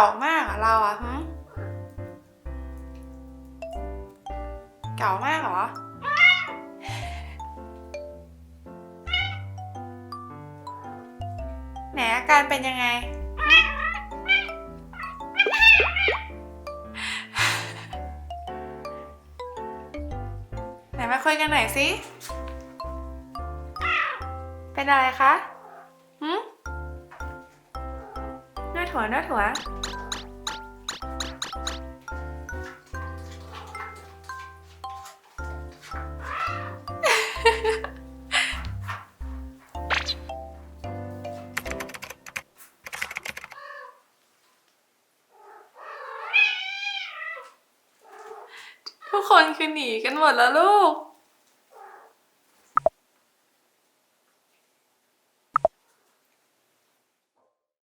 เราอะฮึเก่ามากเหรอไหนอาการเป็นยังไง ไหนมาคุยกันหน่อยสิ เป็นอะไรคะหืมนวดหัวนวดหัว ทุกคนคือหนีกันหมดแล้วลูก